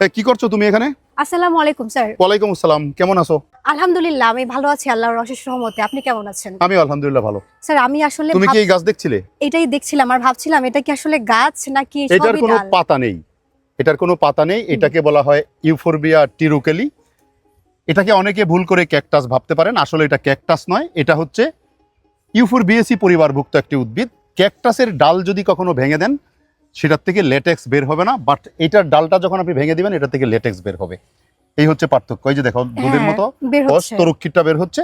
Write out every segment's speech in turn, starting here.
কি করছ তুমি এখানে? আসসালামু আলাইকুম স্যার। ওয়ালাইকুম আসসালাম। কেমন আছো? আলহামদুলিল্লাহ আমি ভালো আছি আল্লাহর অশেষ রহমতে। আপনি কেমন আছেন? আমি আলহামদুলিল্লাহ ভালো। স্যার আমি আসলে তুমি কি এই গাছ দেখছিলে? এটাই দেখছিলাম আর ভাবছিলাম এটা কি আসলে গাছ নাকি এটার কোনো পাতা নেই। এটার কোনো পাতা নেই। এটাকে বলা হয় ইউফোরবিয়া টিরুকেলি। এটাকে অনেকে ভুল করে ক্যাকটাস ভাবতে পারেন। আসলে এটা ক্যাকটাস নয় এটা হচ্ছে ইউফোরবিএসি পরিবারভুক্ত একটি উদ্ভিদ। ক্যাকটাসের ডাল যদি কখনো ভেঙে দেন সেটার থেকে লেটেক্স বের হবে না বাট এটার ডালটা যখন আপনি ভেঙে দিবেন এটা থেকে লেটেক্স বের হবে। এই হচ্ছে পার্থক্য। এই যে দেখো দুধের হ্যাঁ, মতো বের বস বের হচ্ছে।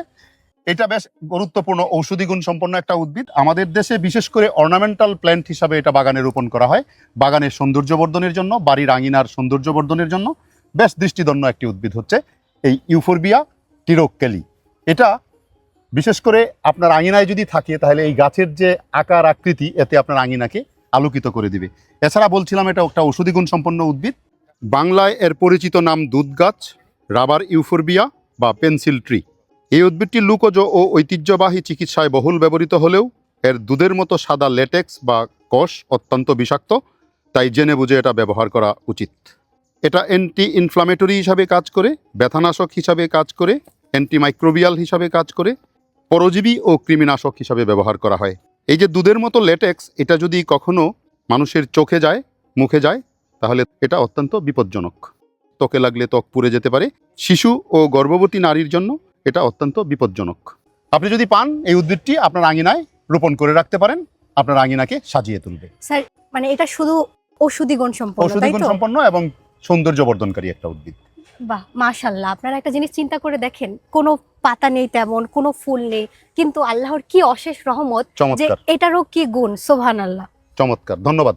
এটা বেশ গুরুত্বপূর্ণ ঔষধি গুণ সম্পন্ন একটা উদ্ভিদ। আমাদের দেশে বিশেষ করে অর্নামেন্টাল প্ল্যান্ট হিসাবে এটা বাগানে রোপণ করা হয়। বাগানের সৌন্দর্য বর্ধনের জন্য বাড়ির আঙিনার সৌন্দর্য বর্ধনের জন্য বেশ দৃষ্টিদন্য একটি উদ্ভিদ হচ্ছে এই ইউফোরবিয়া টিরোক্যালি এটা বিশেষ করে আপনার আঙিনায় যদি থাকে তাহলে এই গাছের যে আকার আকৃতি এতে আপনার আঙিনাকে আলোকিত করে দিবে। এছাড়া বলছিলাম এটা একটা ঔষধি গুণ সম্পন্ন উদ্ভিদ। বাংলায় এর পরিচিত নাম দুধ গাছ, রাবার ইউফোরবিয়া বা পেন্সিল ট্রি। এই উদ্ভিদটি লুকোজ ও ঐতিহ্যবাহী চিকিৎসায় বহুল ব্যবহৃত হলেও এর দুধের মতো সাদা লেটেক্স বা কষ অত্যন্ত বিষাক্ত, তাই জেনে বুঝে এটা ব্যবহার করা উচিত। এটা অ্যান্টি ইনফ্লামেটরি হিসাবে কাজ করে, ব্যথানাশক হিসাবে কাজ করে অ্যান্টিমাইক্রোবিয়াল হিসাবে কাজ করে, পরজীবী ও কৃমিনাশক হিসাবে ব্যবহার করা হয়। এই যে দুধের মতো লেটেক্স এটা যদি কখনো মানুষের চোখে যায় মুখে যায় তাহলে এটা অত্যন্ত বিপজ্জনক। ত্বকে লাগলে ত্বক পুড়ে যেতে পারে। শিশু ও গর্ভবতী নারীর জন্য এটা অত্যন্ত বিপজ্জনক। আপনি যদি পান এই উদ্ভিদটি আপনার আঙিনায় রোপণ করে রাখতে পারেন। আপনার আঙিনাকে সাজিয়ে তুলবে। স্যার মানে এটা শুধু ঔষধি গুণ সম্পন্ন ঔষধি গুণ সম্পন্ন এবং সৌন্দর্য বর্ধনকারী একটা উদ্ভিদ। বাহ মাশাল্লাহ আপনারা একটা জিনিস চিন্তা করে দেখেন কোনো পাতা নেই তেমন কোনো ফুল নেই কিন্তু আল্লাহর কি অশেষ রহমত যে এটারও কি গুণ সোভান আল্লাহ চমৎকার ধন্যবাদ।